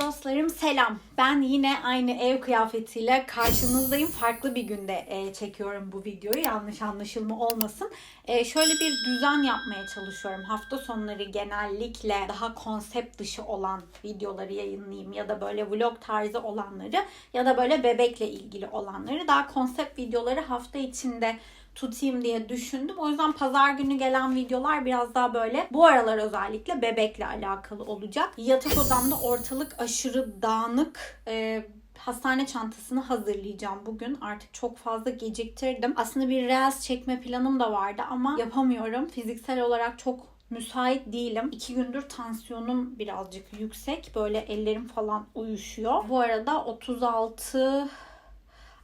Dostlarım selam. Ben yine aynı ev kıyafetiyle karşınızdayım. Farklı bir günde e, çekiyorum bu videoyu. Yanlış anlaşılma olmasın. E, şöyle bir düzen yapmaya çalışıyorum. Hafta sonları genellikle daha konsept dışı olan videoları yayınlayayım ya da böyle vlog tarzı olanları ya da böyle bebekle ilgili olanları daha konsept videoları hafta içinde tutayım diye düşündüm. O yüzden pazar günü gelen videolar biraz daha böyle bu aralar özellikle bebekle alakalı olacak. Yatak odamda ortalık aşırı dağınık. Ee, hastane çantasını hazırlayacağım bugün. Artık çok fazla geciktirdim. Aslında bir reels çekme planım da vardı ama yapamıyorum. Fiziksel olarak çok müsait değilim. İki gündür tansiyonum birazcık yüksek. Böyle ellerim falan uyuşuyor. Bu arada 36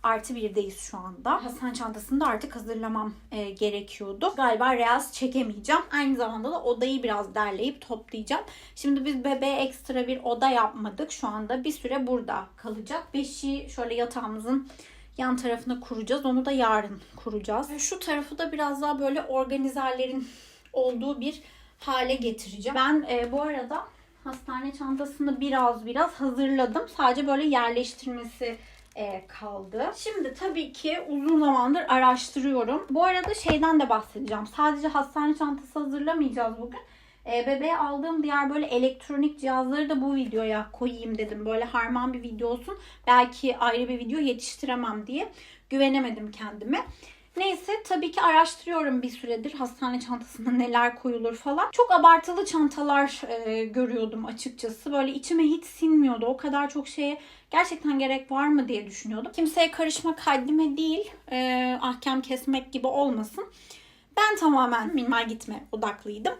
artı birdeyiz şu anda. Hasan çantasını da artık hazırlamam e, gerekiyordu. Galiba Reels çekemeyeceğim. Aynı zamanda da odayı biraz derleyip toplayacağım. Şimdi biz bebeğe ekstra bir oda yapmadık. Şu anda bir süre burada kalacak. Beşiği şöyle yatağımızın yan tarafına kuracağız. Onu da yarın kuracağız. Şu tarafı da biraz daha böyle organizerlerin olduğu bir hale getireceğim. Ben e, bu arada hastane çantasını biraz biraz hazırladım. Sadece böyle yerleştirmesi e, kaldı. Şimdi tabii ki uzun zamandır araştırıyorum. Bu arada şeyden de bahsedeceğim. Sadece hastane çantası hazırlamayacağız bugün. E, bebeğe aldığım diğer böyle elektronik cihazları da bu videoya koyayım dedim. Böyle harman bir video olsun. Belki ayrı bir video yetiştiremem diye güvenemedim kendime. Neyse tabii ki araştırıyorum bir süredir hastane çantasına neler koyulur falan. Çok abartılı çantalar e, görüyordum açıkçası. Böyle içime hiç sinmiyordu. O kadar çok şeye gerçekten gerek var mı diye düşünüyordum. Kimseye karışmak haddime değil. E, ahkam kesmek gibi olmasın. Ben tamamen minimal gitme odaklıydım.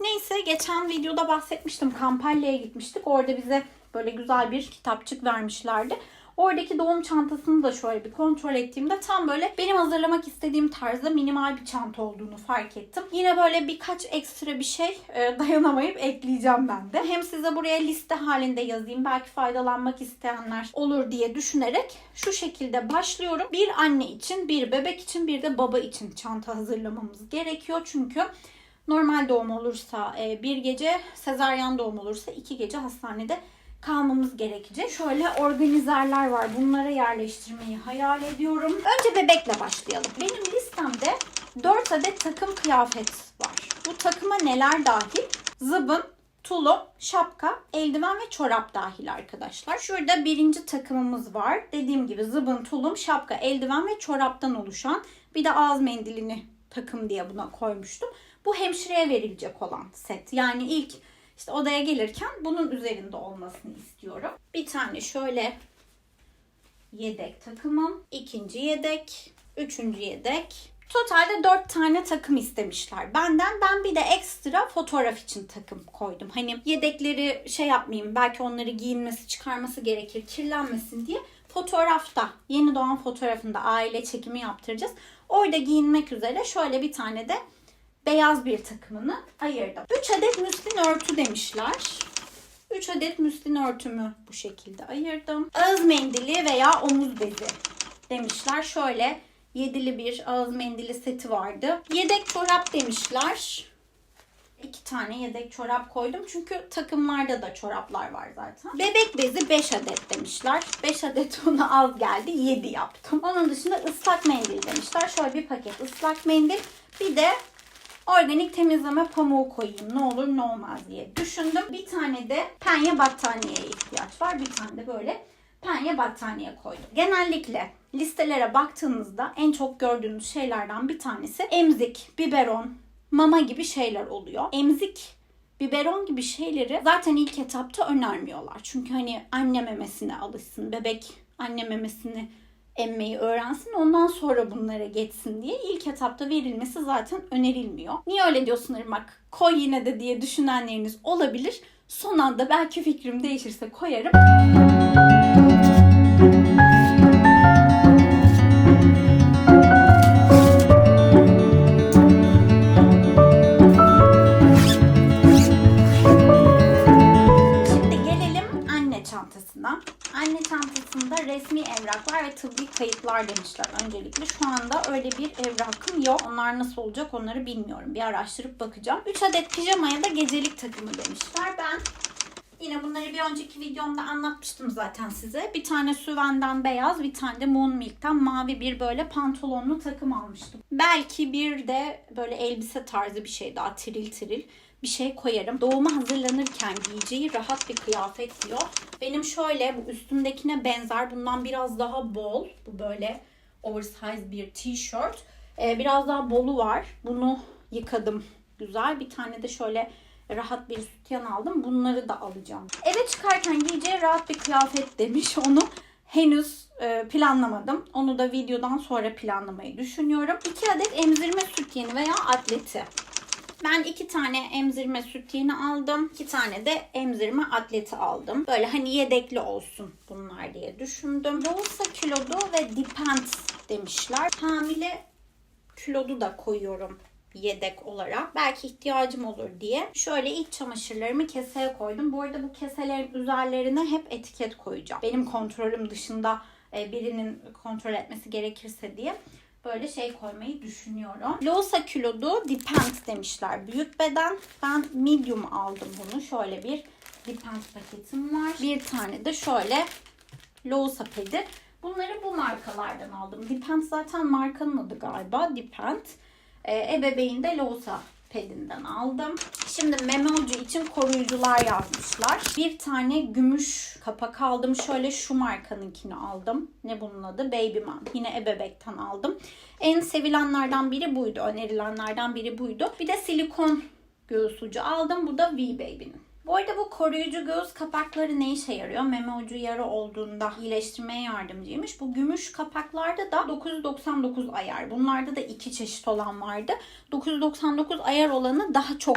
Neyse geçen videoda bahsetmiştim. Kampalya'ya gitmiştik. Orada bize böyle güzel bir kitapçık vermişlerdi. Oradaki doğum çantasını da şöyle bir kontrol ettiğimde tam böyle benim hazırlamak istediğim tarzda minimal bir çanta olduğunu fark ettim. Yine böyle birkaç ekstra bir şey e, dayanamayıp ekleyeceğim ben de. Hem size buraya liste halinde yazayım. Belki faydalanmak isteyenler olur diye düşünerek şu şekilde başlıyorum. Bir anne için, bir bebek için, bir de baba için çanta hazırlamamız gerekiyor. Çünkü normal doğum olursa e, bir gece, sezaryen doğum olursa iki gece hastanede kalmamız gerekecek. Şöyle organizerler var. Bunlara yerleştirmeyi hayal ediyorum. Önce bebekle başlayalım. Benim listemde 4 adet takım kıyafet var. Bu takıma neler dahil? Zıbın, tulum, şapka, eldiven ve çorap dahil arkadaşlar. Şurada birinci takımımız var. Dediğim gibi zıbın, tulum, şapka, eldiven ve çoraptan oluşan bir de ağız mendilini takım diye buna koymuştum. Bu hemşireye verilecek olan set. Yani ilk işte odaya gelirken bunun üzerinde olmasını istiyorum. Bir tane şöyle yedek takımım, ikinci yedek, üçüncü yedek. Totalde dört tane takım istemişler benden. Ben bir de ekstra fotoğraf için takım koydum. Hani yedekleri şey yapmayayım belki onları giyinmesi çıkarması gerekir kirlenmesin diye. Fotoğrafta yeni doğan fotoğrafında aile çekimi yaptıracağız. Orada giyinmek üzere şöyle bir tane de beyaz bir takımını ayırdım. 3 adet müslin örtü demişler. 3 adet müslin örtümü bu şekilde ayırdım. Ağız mendili veya omuz bezi demişler. Şöyle yedili bir ağız mendili seti vardı. Yedek çorap demişler. İki tane yedek çorap koydum. Çünkü takımlarda da çoraplar var zaten. Bebek bezi 5 adet demişler. 5 adet ona az geldi. 7 yaptım. Onun dışında ıslak mendil demişler. Şöyle bir paket ıslak mendil. Bir de organik temizleme pamuğu koyayım ne olur ne olmaz diye düşündüm. Bir tane de penye battaniyeye ihtiyaç var. Bir tane de böyle penye battaniye koydum. Genellikle listelere baktığınızda en çok gördüğünüz şeylerden bir tanesi emzik, biberon, mama gibi şeyler oluyor. Emzik biberon gibi şeyleri zaten ilk etapta önermiyorlar. Çünkü hani anne memesine alışsın, bebek anne memesini emmeyi öğrensin ondan sonra bunlara geçsin diye ilk etapta verilmesi zaten önerilmiyor. Niye öyle diyorsun Irmak? Koy yine de diye düşünenleriniz olabilir. Son anda belki fikrim değişirse koyarım. Anda öyle bir evrakım yok. Onlar nasıl olacak onları bilmiyorum. Bir araştırıp bakacağım. 3 adet pijama ya da gecelik takımı demişler. Ben Yine bunları bir önceki videomda anlatmıştım zaten size. Bir tane Süven'den beyaz, bir tane de Moon Milk'ten mavi bir böyle pantolonlu takım almıştım. Belki bir de böyle elbise tarzı bir şey daha tiril tiril bir şey koyarım. Doğuma hazırlanırken giyeceği rahat bir kıyafet diyor. Benim şöyle bu üstümdekine benzer bundan biraz daha bol. Bu böyle oversize bir tişört. Ee, biraz daha bolu var. Bunu yıkadım güzel. Bir tane de şöyle rahat bir sütyen aldım. Bunları da alacağım. Eve çıkarken giyeceği rahat bir kıyafet demiş. Onu henüz e, planlamadım. Onu da videodan sonra planlamayı düşünüyorum. 2 adet emzirme sütyeni veya atleti. Ben iki tane emzirme sütyeni aldım. iki tane de emzirme atleti aldım. Böyle hani yedekli olsun bunlar diye düşündüm. Rosa kilodu ve depends demişler. Hamile kilodu da koyuyorum yedek olarak. Belki ihtiyacım olur diye. Şöyle iç çamaşırlarımı keseye koydum. Bu arada bu keselerin üzerlerine hep etiket koyacağım. Benim kontrolüm dışında e, birinin kontrol etmesi gerekirse diye böyle şey koymayı düşünüyorum. Losa kilodu depends demişler. Büyük beden. Ben medium aldım bunu. Şöyle bir depends paketim var. Bir tane de şöyle Losa pedi. Bunları bu markalardan aldım. Depends zaten markanın adı galiba. Depends. Ee, ebeveyn de Losa pedinden aldım. Şimdi ucu için koruyucular yazmışlar. Bir tane gümüş kapak aldım. Şöyle şu markanınkini aldım. Ne bunun adı? Baby Man. Yine ebebekten aldım. En sevilenlerden biri buydu. Önerilenlerden biri buydu. Bir de silikon göğüs ucu aldım. Bu da V Baby'nin. Bu arada bu koruyucu göğüs kapakları ne işe yarıyor? Meme ucu yara olduğunda iyileştirmeye yardımcıymış. Bu gümüş kapaklarda da 999 ayar. Bunlarda da iki çeşit olan vardı. 999 ayar olanı daha çok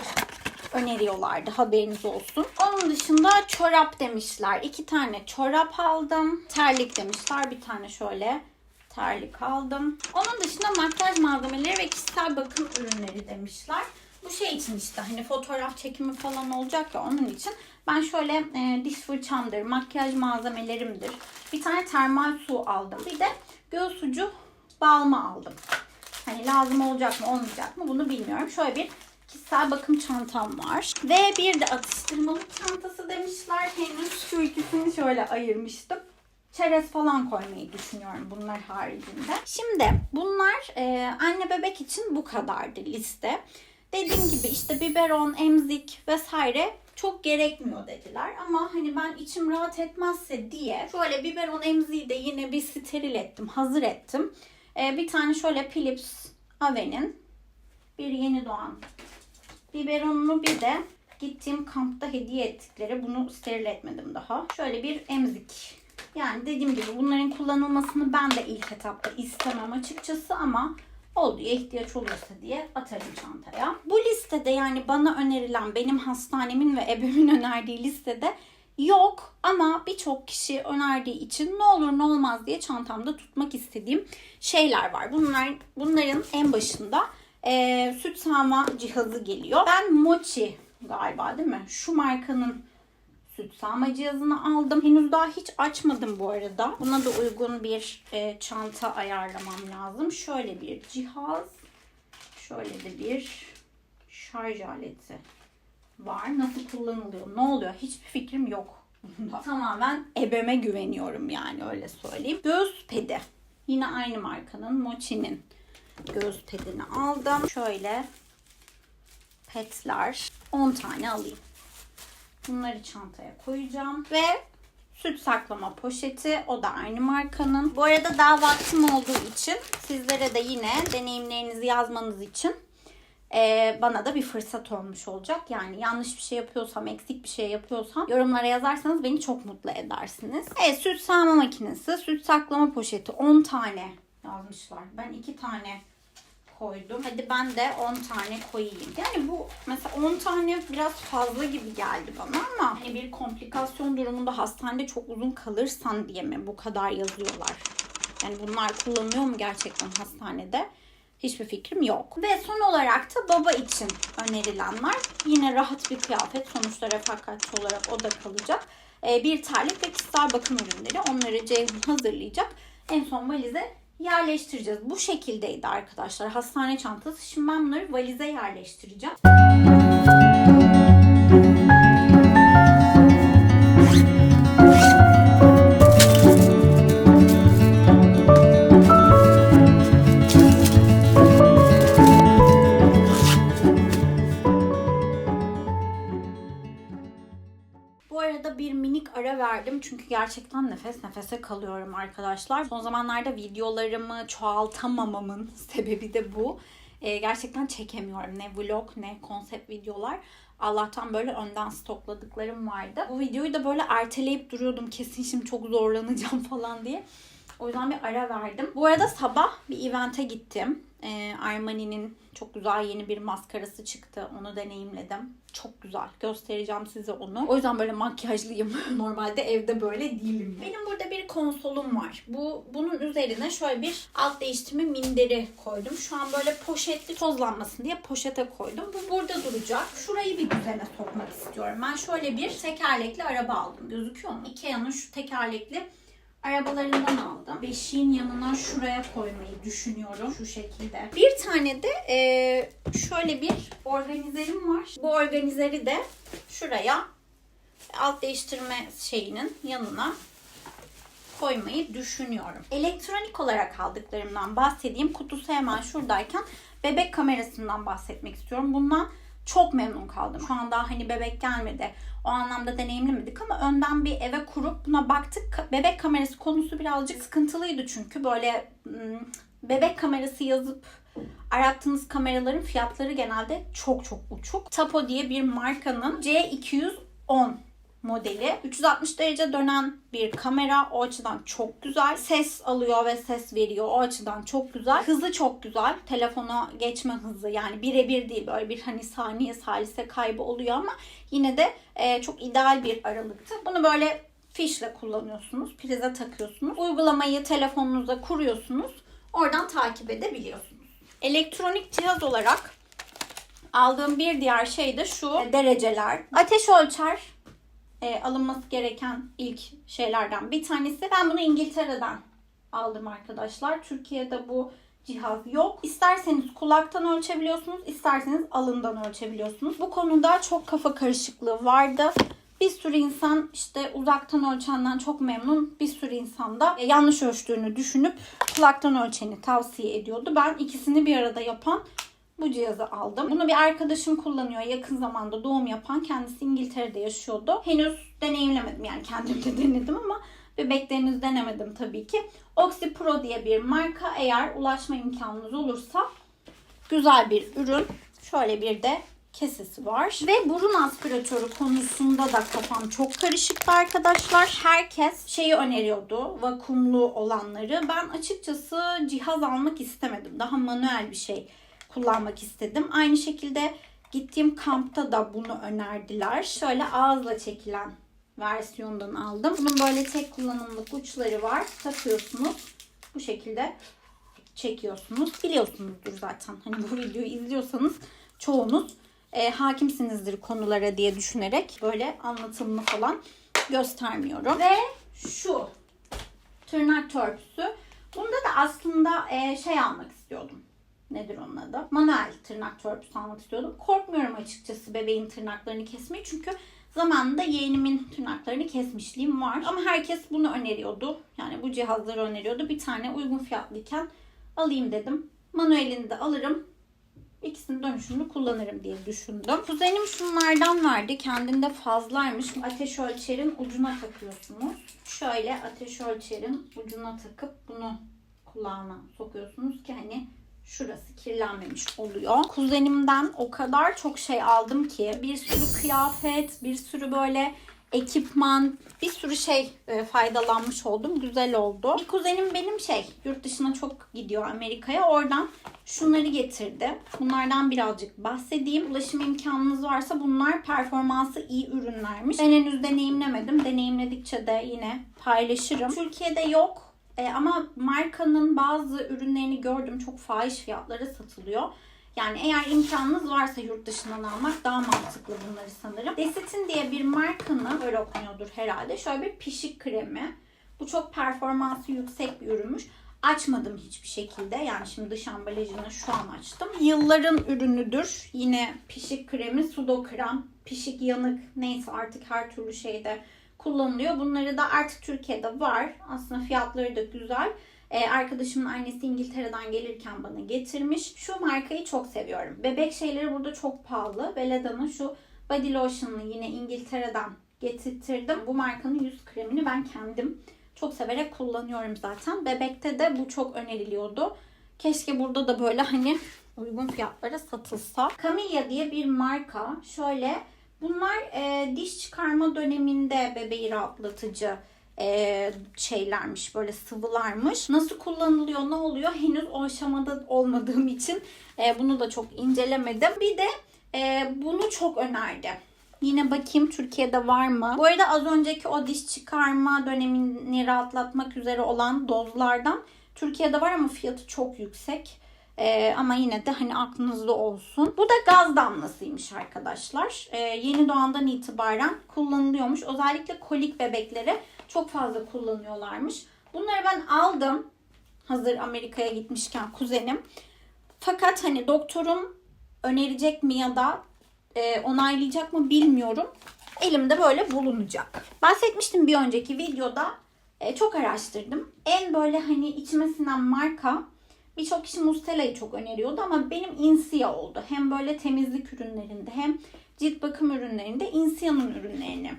öneriyorlardı. Haberiniz olsun. Onun dışında çorap demişler. İki tane çorap aldım. Terlik demişler. Bir tane şöyle terlik aldım. Onun dışında makyaj malzemeleri ve kişisel bakım ürünleri demişler. Bu şey için işte hani fotoğraf çekimi falan olacak ya onun için. Ben şöyle e, diş fırçamdır, makyaj malzemelerimdir. Bir tane termal su aldım. Bir de göğüs ucu balma aldım. Hani lazım olacak mı olmayacak mı bunu bilmiyorum. Şöyle bir kişisel bakım çantam var. Ve bir de atıştırmalık çantası demişler. Henüz şu ikisini şöyle ayırmıştım çerez falan koymayı düşünüyorum bunlar haricinde. Şimdi bunlar e, anne bebek için bu kadardı liste. Dediğim gibi işte biberon, emzik vesaire çok gerekmiyor dediler. Ama hani ben içim rahat etmezse diye şöyle biberon emziği de yine bir steril ettim, hazır ettim. E, bir tane şöyle Philips Ave'nin bir yeni doğan biberonunu bir de gittiğim kampta hediye ettikleri bunu steril etmedim daha. Şöyle bir emzik yani dediğim gibi bunların kullanılmasını ben de ilk etapta istemem açıkçası ama oluyor ihtiyaç olursa diye atarım çantaya. Bu listede yani bana önerilen benim hastanemin ve ebemin önerdiği listede yok ama birçok kişi önerdiği için ne olur ne olmaz diye çantamda tutmak istediğim şeyler var. Bunlar bunların en başında e, süt sağma cihazı geliyor. Ben Mochi galiba değil mi? Şu markanın süt sağma cihazını aldım. Henüz daha hiç açmadım bu arada. Buna da uygun bir e, çanta ayarlamam lazım. Şöyle bir cihaz. Şöyle de bir şarj aleti var. Nasıl kullanılıyor? Ne oluyor? Hiçbir fikrim yok. Tamamen ebeme güveniyorum yani öyle söyleyeyim. Göğüs pedi. Yine aynı markanın Mochi'nin göğüs pedini aldım. Şöyle petler 10 tane alayım. Bunları çantaya koyacağım. Ve süt saklama poşeti. O da aynı markanın. Bu arada daha vaktim olduğu için sizlere de yine deneyimlerinizi yazmanız için e, bana da bir fırsat olmuş olacak. Yani yanlış bir şey yapıyorsam, eksik bir şey yapıyorsam yorumlara yazarsanız beni çok mutlu edersiniz. Evet süt sağma makinesi, süt saklama poşeti 10 tane yazmışlar. Ben 2 tane koydum. Hadi ben de 10 tane koyayım. Yani bu mesela 10 tane biraz fazla gibi geldi bana ama hani bir komplikasyon durumunda hastanede çok uzun kalırsan diye mi bu kadar yazıyorlar? Yani bunlar kullanılıyor mu gerçekten hastanede? Hiçbir fikrim yok. Ve son olarak da baba için önerilenler. Yine rahat bir kıyafet. Sonuçta refakatçi olarak o da kalacak. Ee, bir terlik ve kişisel bakım ürünleri. Onları Ceyhun hazırlayacak. En son valize yerleştireceğiz. Bu şekildeydi arkadaşlar hastane çantası. Şimdi ben bunları valize yerleştireceğim. Çünkü gerçekten nefes nefese kalıyorum arkadaşlar. Son zamanlarda videolarımı çoğaltamamamın sebebi de bu. Ee, gerçekten çekemiyorum. Ne vlog ne konsept videolar. Allah'tan böyle önden stokladıklarım vardı. Bu videoyu da böyle erteleyip duruyordum. Kesin şimdi çok zorlanacağım falan diye. O yüzden bir ara verdim. Bu arada sabah bir evente gittim. Ee, Armani'nin çok güzel yeni bir maskarası çıktı. Onu deneyimledim. Çok güzel. Göstereceğim size onu. O yüzden böyle makyajlıyım. Normalde evde böyle değilim. Benim burada bir konsolum var. Bu bunun üzerine şöyle bir alt değiştirme minderi koydum. Şu an böyle poşetli tozlanmasın diye poşete koydum. Bu burada duracak. Şurayı bir düzene sokmak istiyorum. Ben şöyle bir tekerlekli araba aldım. Gözüküyor mu? Ikea'nın şu tekerlekli arabalarından aldım. Beşiğin yanına şuraya koymayı düşünüyorum şu şekilde. Bir tane de e, şöyle bir organizerim var. Bu organizeri de şuraya alt değiştirme şeyinin yanına koymayı düşünüyorum. Elektronik olarak aldıklarımdan bahsedeyim. Kutusu hemen şuradayken bebek kamerasından bahsetmek istiyorum. Bundan çok memnun kaldım. Şu an daha hani bebek gelmedi. O anlamda deneyimlemedik ama önden bir eve kurup buna baktık. Bebek kamerası konusu birazcık sıkıntılıydı çünkü böyle bebek kamerası yazıp arattığınız kameraların fiyatları genelde çok çok uçuk. Tapo diye bir markanın C210 modeli. 360 derece dönen bir kamera. O açıdan çok güzel. Ses alıyor ve ses veriyor. O açıdan çok güzel. Hızı çok güzel. Telefona geçme hızı yani birebir değil. Böyle bir hani saniye salise kaybı oluyor ama yine de e, çok ideal bir aralıktı. Bunu böyle fişle kullanıyorsunuz. Prize takıyorsunuz. Uygulamayı telefonunuza kuruyorsunuz. Oradan takip edebiliyorsunuz. Elektronik cihaz olarak aldığım bir diğer şey de şu dereceler. Ateş ölçer e, alınması gereken ilk şeylerden bir tanesi. Ben bunu İngiltere'den aldım arkadaşlar. Türkiye'de bu cihaz yok. İsterseniz kulaktan ölçebiliyorsunuz, isterseniz alından ölçebiliyorsunuz. Bu konuda çok kafa karışıklığı vardı. Bir sürü insan işte uzaktan ölçenden çok memnun. Bir sürü insan da e, yanlış ölçtüğünü düşünüp kulaktan ölçeni tavsiye ediyordu. Ben ikisini bir arada yapan bu cihazı aldım. Bunu bir arkadaşım kullanıyor. Yakın zamanda doğum yapan. Kendisi İngiltere'de yaşıyordu. Henüz deneyimlemedim. Yani kendim de denedim ama bebekte henüz denemedim tabii ki. Oxy Pro diye bir marka. Eğer ulaşma imkanınız olursa güzel bir ürün. Şöyle bir de kesesi var. Ve burun aspiratörü konusunda da kafam çok karışıktı arkadaşlar. Herkes şeyi öneriyordu. Vakumlu olanları. Ben açıkçası cihaz almak istemedim. Daha manuel bir şey kullanmak istedim. Aynı şekilde gittiğim kampta da bunu önerdiler. Şöyle ağızla çekilen versiyondan aldım. Bunun böyle tek kullanımlık uçları var. Takıyorsunuz. Bu şekilde çekiyorsunuz. Biliyorsunuzdur zaten. Hani bu videoyu izliyorsanız çoğunuz e, hakimsinizdir konulara diye düşünerek böyle anlatımını falan göstermiyorum. Ve şu tırnak törpüsü. Bunda da aslında e, şey almak istiyordum nedir onun adı? Manuel tırnak törpüsü almak istiyordum. Korkmuyorum açıkçası bebeğin tırnaklarını kesmeyi çünkü zamanında yeğenimin tırnaklarını kesmişliğim var. Ama herkes bunu öneriyordu. Yani bu cihazları öneriyordu. Bir tane uygun fiyatlıyken alayım dedim. Manuelini de alırım. İkisinin dönüşümünü kullanırım diye düşündüm. Kuzenim şunlardan verdi. Kendinde fazlaymış. Ateş ölçerin ucuna takıyorsunuz. Şöyle ateş ölçerin ucuna takıp bunu kulağına sokuyorsunuz ki hani şurası kirlenmemiş oluyor. Kuzenimden o kadar çok şey aldım ki bir sürü kıyafet, bir sürü böyle ekipman, bir sürü şey e, faydalanmış oldum. Güzel oldu. Bir kuzenim benim şey yurt dışına çok gidiyor Amerika'ya. Oradan şunları getirdi. Bunlardan birazcık bahsedeyim. Ulaşım imkanınız varsa bunlar performansı iyi ürünlermiş. Ben henüz deneyimlemedim. Deneyimledikçe de yine paylaşırım. Türkiye'de yok. E, ama markanın bazı ürünlerini gördüm çok fahiş fiyatlara satılıyor. Yani eğer imkanınız varsa yurt dışından almak daha mantıklı bunları sanırım. Desitin diye bir markanın böyle okunuyordur herhalde. Şöyle bir pişik kremi. Bu çok performansı yüksek bir ürünmüş. Açmadım hiçbir şekilde. Yani şimdi dış ambalajını şu an açtım. Yılların ürünüdür. Yine pişik kremi, sudo krem, pişik yanık neyse artık her türlü şeyde kullanılıyor. Bunları da artık Türkiye'de var. Aslında fiyatları da güzel. Ee, arkadaşımın annesi İngiltere'den gelirken bana getirmiş. Şu markayı çok seviyorum. Bebek şeyleri burada çok pahalı. Bellada'nın şu body lotion'ını yine İngiltere'den getirttirdim. Bu markanın yüz kremini ben kendim çok severek kullanıyorum zaten. Bebekte de bu çok öneriliyordu. Keşke burada da böyle hani uygun fiyatlara satılsa. Camellia diye bir marka. Şöyle bunlar e, diş çıkarma döneminde bebeği rahatlatıcı e, şeylermiş böyle sıvılarmış. Nasıl kullanılıyor ne oluyor henüz o aşamada olmadığım için e, bunu da çok incelemedim. Bir de e, bunu çok önerdi. Yine bakayım Türkiye'de var mı? Bu arada az önceki o diş çıkarma dönemini rahatlatmak üzere olan dozlardan Türkiye'de var ama fiyatı çok yüksek. Ee, ama yine de hani aklınızda olsun. Bu da gaz damlasıymış arkadaşlar. Ee, yeni doğandan itibaren kullanılıyormuş. Özellikle kolik bebeklere çok fazla kullanıyorlarmış. Bunları ben aldım. Hazır Amerika'ya gitmişken kuzenim. Fakat hani doktorum önerecek mi ya da e, onaylayacak mı bilmiyorum. Elimde böyle bulunacak. Bahsetmiştim bir önceki videoda. E, çok araştırdım. En böyle hani içime sinen marka birçok kişi Mustela'yı çok öneriyordu ama benim Insia oldu. Hem böyle temizlik ürünlerinde hem cilt bakım ürünlerinde Insia'nın ürünlerini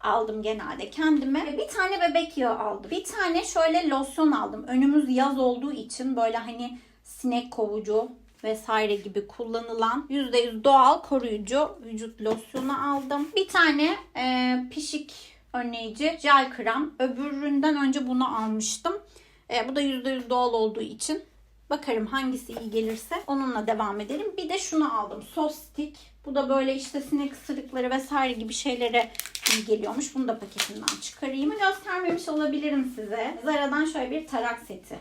aldım genelde kendime. Bir tane bebek yağı aldım. Bir tane şöyle losyon aldım. Önümüz yaz olduğu için böyle hani sinek kovucu vesaire gibi kullanılan %100 doğal koruyucu vücut losyonu aldım. Bir tane e, pişik önleyici jel krem. Öbüründen önce bunu almıştım. E, bu da %100 doğal olduğu için bakarım hangisi iyi gelirse onunla devam ederim. Bir de şunu aldım. Sos stick. Bu da böyle işte sinek ısırıkları vesaire gibi şeylere iyi geliyormuş. Bunu da paketinden çıkarayım. Göstermemiş olabilirim size. Zara'dan şöyle bir tarak seti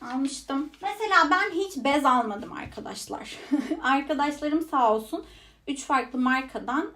almıştım. Mesela ben hiç bez almadım arkadaşlar. Arkadaşlarım sağ olsun 3 farklı markadan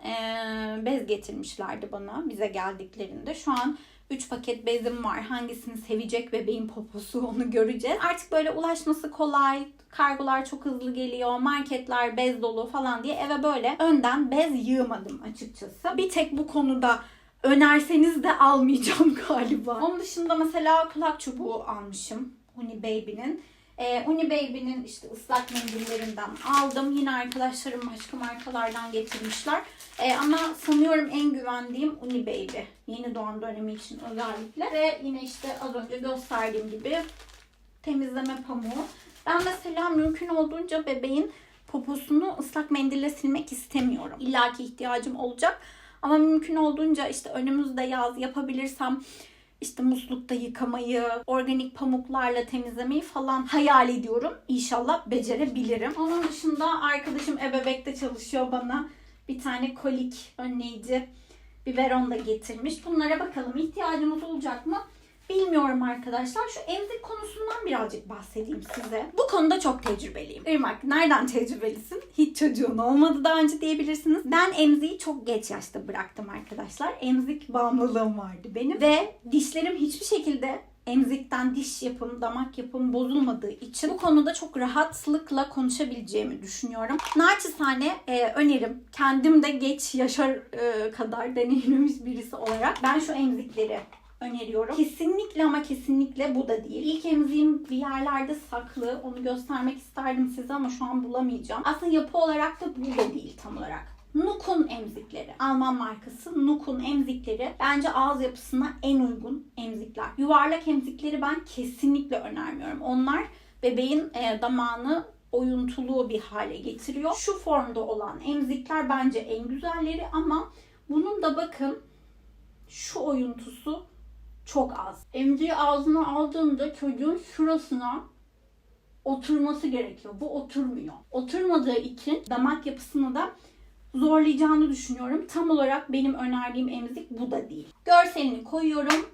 bez getirmişlerdi bana bize geldiklerinde. Şu an 3 paket bezim var. Hangisini sevecek bebeğin poposu onu göreceğiz. Artık böyle ulaşması kolay, kargolar çok hızlı geliyor, marketler bez dolu falan diye eve böyle önden bez yığmadım açıkçası. Bir tek bu konuda önerseniz de almayacağım galiba. Onun dışında mesela kulak çubuğu almışım. Uni Baby'nin. Ee, Uni Baby'nin işte ıslak mendillerinden aldım. Yine arkadaşlarım başka markalardan getirmişler. Ee, ama sanıyorum en güvendiğim Uni Baby. Yeni doğan dönemi için özellikle. Ve yine işte az önce gösterdiğim gibi temizleme pamuğu. Ben mesela mümkün olduğunca bebeğin poposunu ıslak mendille silmek istemiyorum. İlla ki ihtiyacım olacak. Ama mümkün olduğunca işte önümüzde yaz yapabilirsem işte muslukta yıkamayı, organik pamuklarla temizlemeyi falan hayal ediyorum. İnşallah becerebilirim. Onun dışında arkadaşım ebebekte çalışıyor bana. Bir tane kolik önleyici biberon da getirmiş. Bunlara bakalım ihtiyacımız olacak mı? Bilmiyorum arkadaşlar. Şu emzik konusundan birazcık bahsedeyim size. Bu konuda çok tecrübeliyim. Irmak nereden tecrübelisin? Hiç çocuğun olmadı daha önce diyebilirsiniz. Ben emziği çok geç yaşta bıraktım arkadaşlar. Emzik bağımlılığım vardı benim. Ve dişlerim hiçbir şekilde emzikten diş yapım, damak yapım bozulmadığı için bu konuda çok rahatlıkla konuşabileceğimi düşünüyorum. Naçizane e, önerim. Kendim de geç yaşar e, kadar deneyimlemiş birisi olarak ben şu emzikleri öneriyorum. Kesinlikle ama kesinlikle bu da değil. İlk emziğim bir yerlerde saklı. Onu göstermek isterdim size ama şu an bulamayacağım. Aslında yapı olarak da bu da değil tam olarak. Nukun emzikleri. Alman markası Nukun emzikleri bence ağız yapısına en uygun emzikler. Yuvarlak emzikleri ben kesinlikle önermiyorum. Onlar bebeğin e, damağını oyuntulu bir hale getiriyor. Şu formda olan emzikler bence en güzelleri ama bunun da bakın şu oyuntusu çok az. Emziği ağzına aldığında çocuğun şurasına oturması gerekiyor. Bu oturmuyor. Oturmadığı için damak yapısını da zorlayacağını düşünüyorum. Tam olarak benim önerdiğim emzik bu da değil. Görselini koyuyorum.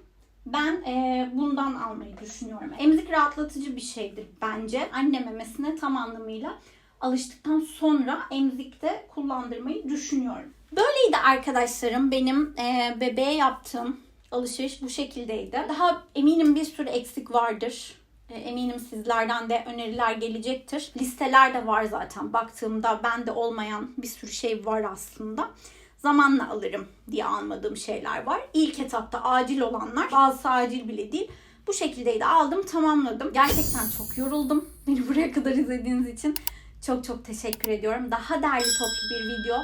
Ben e, bundan almayı düşünüyorum. Emzik rahatlatıcı bir şeydir bence. Anne memesine tam anlamıyla alıştıktan sonra emzikte kullandırmayı düşünüyorum. Böyleydi arkadaşlarım benim e, bebeğe yaptığım alışveriş bu şekildeydi. Daha eminim bir sürü eksik vardır. E, Eminim sizlerden de öneriler gelecektir. Listeler de var zaten. Baktığımda bende olmayan bir sürü şey var aslında. Zamanla alırım diye almadığım şeyler var. İlk etapta acil olanlar, bazısı acil bile değil. Bu şekildeydi. Aldım, tamamladım. Gerçekten çok yoruldum. Beni buraya kadar izlediğiniz için çok çok teşekkür ediyorum. Daha derli toplu bir video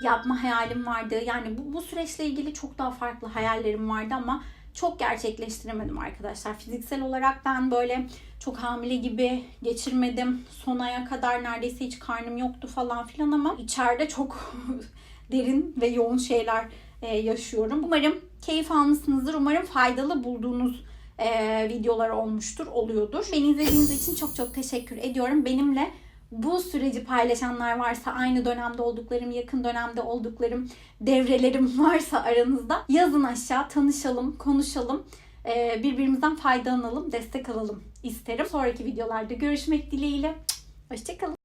yapma hayalim vardı. Yani bu, bu süreçle ilgili çok daha farklı hayallerim vardı ama çok gerçekleştiremedim arkadaşlar. Fiziksel olarak ben böyle çok hamile gibi geçirmedim. Son aya kadar neredeyse hiç karnım yoktu falan filan ama içeride çok derin ve yoğun şeyler e, yaşıyorum. Umarım keyif almışsınızdır. Umarım faydalı bulduğunuz e, videolar olmuştur, oluyordur. Beni izlediğiniz için çok çok teşekkür ediyorum. Benimle bu süreci paylaşanlar varsa, aynı dönemde olduklarım, yakın dönemde olduklarım, devrelerim varsa aranızda yazın aşağı tanışalım, konuşalım. e, birbirimizden faydalanalım, destek alalım isterim. Sonraki videolarda görüşmek dileğiyle. Hoşçakalın.